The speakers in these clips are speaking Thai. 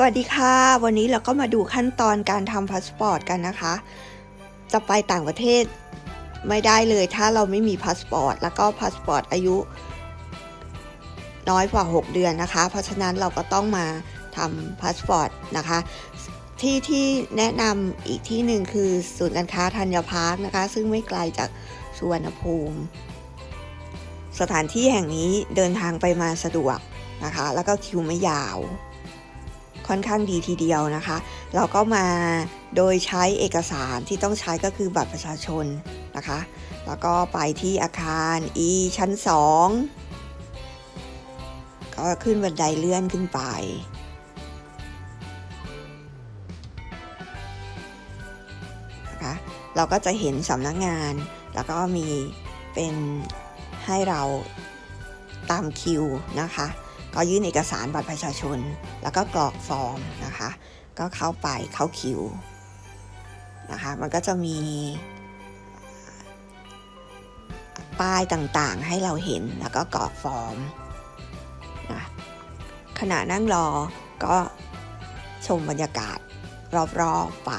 สวัสดีค่ะ วันนี้เราก็มาดูขั้นตอนการทำพาสปอร์ตกันนะคะ จะไปต่างประเทศไม่ได้เลยถ้าเราไม่มีพาสปอร์ตแล้วก็พาสปอร์ตอายุ น้อยกว่า 6 เดือนนะคะ เพราะฉะนั้นเราก็ต้องมาทำพาสปอร์ตนะคะ ที่ที่แนะนำอีกที่หนึ่งคือศูนย์การค้าธัญพาร์คนะคะ ซึ่งไม่ไกลจากสุวรรณภูมิ สถานที่แห่งนี้เดินทางไปมาสะดวกนะคะ แล้วก็คิวไม่ยาว ค่อนข้างดีทีเดียวนะคะ เราก็มาโดยใช้เอกสารที่ต้องใช้ก็คือบัตรประชาชนนะคะ แล้วก็ไปที่อาคาร E ชั้น 2 ก็ขึ้นบันไดเลื่อนขึ้นไปนะคะเราก็จะเห็นสำนักงาน แล้วก็มีเป็นให้เราตามคิวนะคะ ก็ยื่นเอกสารบัตรประชาชน แล้วก็กรอกฟอร์มนะคะ ก็เข้าไปเข้าคิวนะคะมันก็จะมีป้ายต่างๆให้เราเห็นแล้วก็กรอกฟอร์มนะขณะนั่งรอก็ชมบรรยากาศรอบๆไป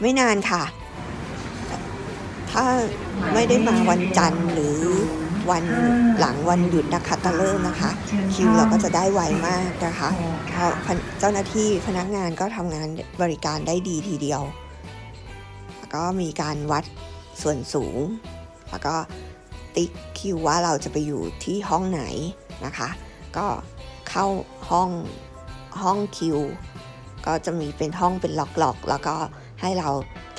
ไม่นานค่ะ ถ้าไม่ได้มาวันจันทร์หรือ วันหลังวันหยุดนะคะตะเลิกนะคะ คิวเราก็จะได้ไวมากนะคะเพราะเจ้าหน้าที่พนักงานก็ทำงานบริการได้ดีทีเดียว แล้วก็มีการวัดส่วนสูง แล้วก็ติ๊กคิวว่าเราจะไปอยู่ที่ห้องไหนนะคะ ก็เข้าห้องห้องคิว ก็จะมีเป็นห้องเป็นล็อกๆ แล้วก็ให้เรา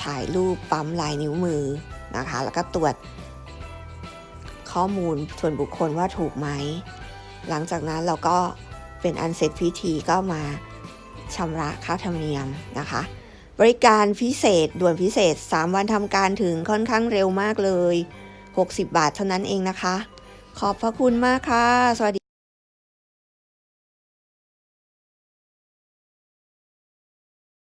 ถ่ายรูปปั๊มลายนิ้วมือนะคะ แล้วก็ตรวจ ข้อมูลส่วนบุคคลว่าถูกไหม หลังจากนั้นเราก็เป็นอันเสร็จพิธีก็มาชำระค่าธรรมเนียมนะคะ บริการพิเศษด่วนพิเศษ 3 วันทำการถึงค่อนข้างเร็วมากเลย 60 บาทเท่านั้นเองนะคะ ขอบพระคุณมากค่ะ สวัสดี